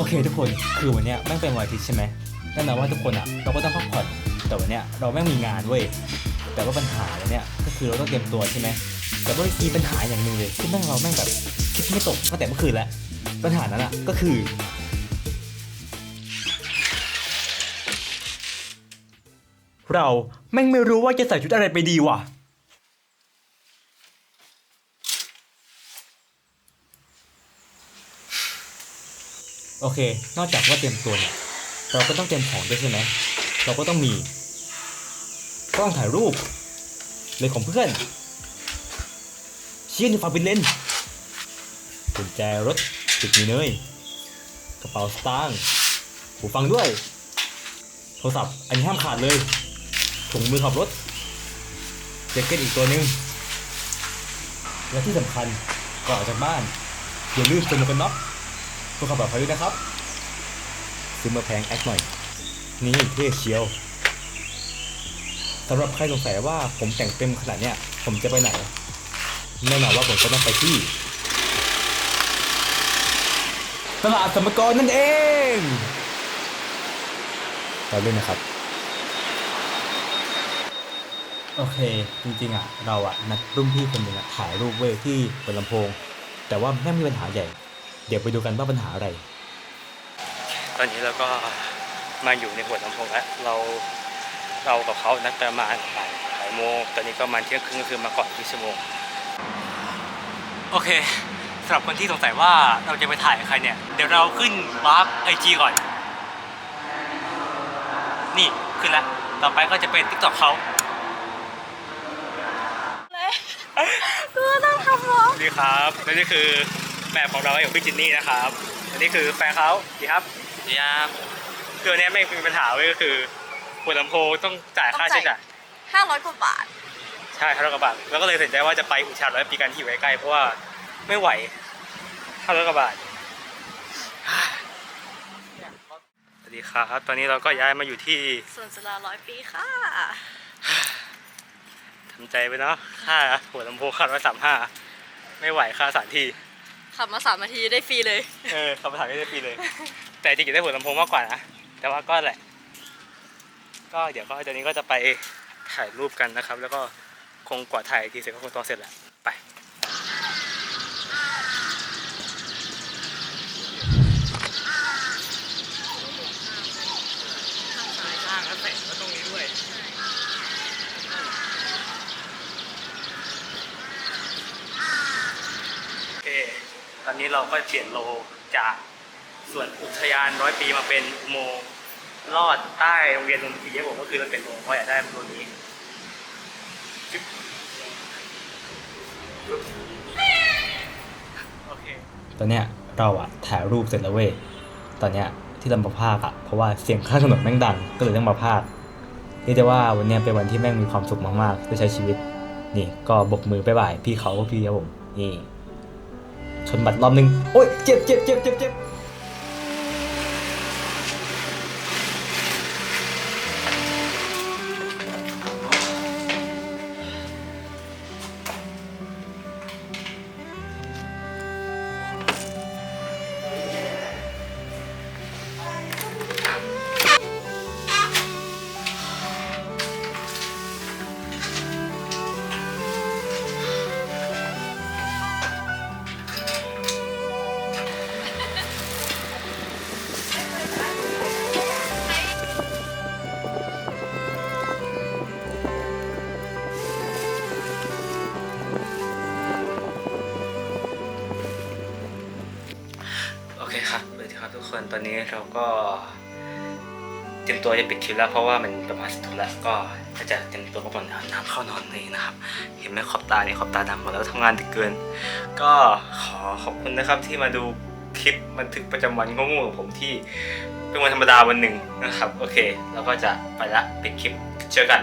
โอเคทุกคนคือวันเนี้ยแม่งเป็นวันอาทิตย์ใช่ไหมแน่นอนว่าทุกคนอะเราก็ต้องพักผ่อนแต่วันเนี้ยเราแม่งมีงานเว้ยแต่ว่าปัญหาแล้วเนี่ยก็คือเราต้องเตรียมตัวใช่ไหมแต่ว่ามีปัญหาอย่างหนึ่งเลยที่แม่งเราแม่งแบบคิดไม่ตกตั้งแต่เมื่อคืนแล้วปัญหานั้นอะก็คือ เราแม่งไม่รู้ว่าจะใส่ชุดอะไรไปดีว่ะ โอเค นอกจากว่าเตรียมตัวเนี่ยเราก็ต้องเตรียมของด้วยใช่ไหมเราก็ต้องมีกล้องถ่ายรูปเลยของเพื่อน เชี่ยนี่ฟังเป็นเล่นกุญแจรถติดมีเนยกระเป๋าสตางค์หูฟังด้วย โทรศัพท์อันนี้ห้ามขาดเลยถุงมือขับรถแจ็คเก็ตอีกตัวหนึง และที่สำคัญก่อนออกจากบ้านอย่าลืมสวมหมวกกันน็อก พื่อความปลอดภัยด้วยนะครับ ซื้อมาแพงแอคหน่อย นี่เท่เชียวสำหรับใครสงสัยว่าผมแต่งเต็มขนาดเนี้ยผมจะไปไหนแน่นอนว่าผมก็ต้องไปที่ตลาดสมกรนั่นเองเราเล่นนะครับ โอเค จริงๆอะ เราอะนัดรุ่นพี่คนหนึ่งอะถ่ายรูปเว้ยที่บนลำโพง แต่ว่าแม่งมีปัญหาใหญ่ เดี๋ยวไปดูกันว่าปัญหาอะไร ตอนนี้เราก็มาอยู่ในหัวลำโพงแล้วเราเรากับเขานัดประมาณบ่ายบ่ายโมงตอนนี้ก็ประมาณเที่ยงครึ่งก็คือมาก่อนครึ่งชั่วโมงโอเคสำหรับคนที่สงสัยว่าเราจะไปถ่ายกับใครเนี่ย เดี๋ยวเราขึ้นวาร์ปไอจีก่อน นี่ขึ้นแล้ว ต่อไปก็จะเป็นทิกตอกเขากูต้องทำร้องดีครับและนี่คือ แบบของเราอย่างพี่จินนี่นะครับ อันนี้คือแฟนเขาดีครับดีครับคืออันเนี้ยไม่มีปัญหาเว้ยก็คือหัวลำโพงต้องจ่ายค่าใช้จ่ายห้าร้อยกว่าบาท ใช่ห้าร้อยกว่าบาท แล้วก็เลยตัดสินใจว่าจะไปอุชาร้อยปีกันที่อยู่ใกล้ๆเพราะว่าไม่ไหวห้าร้อยกว่าบาทสวัสดีครับตอนนี้เราก็ย้ายมาอยู่ที่ส่วนสลาร้อยปีค่ะทำใจไปเนาะค่าหัวลำโพงค่าร้อยสามห้าไม่ไหวค่าสถานที่ ขับมาสามนาทีได้ฟรีเลย เออคำถามไม่ได้ปีเลย แต่จริงๆได้หัวลำโพงมากกว่านะ แต่ว่าก็แหละ ก็เดี๋ยวก็ตอนนี้ก็จะไปถ่ายรูปกันนะครับ แล้วก็คงกว่าถ่ายทีเสร็จก็คงต้องเสร็จแหละ ไป ข้างแล้วเสร็จก็ตรงนี้ด้วย โอเค ต อนนี้เราก็เปลี่ยนโลจากส่วนอุทยานร้อยปีมาเป็นอุโมงค์ลอดใต้โรงเรียนดนตรีครับผมก็คือเราเป็นโรงเพราะอยากได้ตัวนี้จึ๊บโอเคตอนเนี้ยเราอะถ่ายรูปเสร็จแล้วเว้ยตอนเนี้ยที่เรามาพากอะเพราะว่าเสียงข้างถนนแม่งดังก็เลยต้องมาพากเรียกได้ว่าวันเนี้ยเป็นวันที่แม่งมีความสุขมากๆได้ใช้ชีวิต นี่ก็บกมือไปบ่ายพี่เขาก็พี่ครับผมนี่ ชนบัตรรอบนึง โอ้ยเจ็บเจ็บเจ็บเจ็บเจ็บ สวัสดีครับทุกคนตอนนี้เราก็เตรียมตัวจะปิดคลิปแล้วเพราะว่ามันประมาณสิบทุ่มแล้วก็จะเตรียมตัวก็ประมาณน้ำเข้านอนเลยนะครับ เห็นไหมขอบตาเนี่ยขอบตาดำหมดแล้วทำงานดึกเกิน ก็ขอขอบคุณนะครับที่มาดูคลิปบันทึกประจำวันงงๆของผมที่เป็นวันธรรมดาวันหนึ่งนะครับ โอเค แล้วก็จะไปละปิดคลิปเจอกัน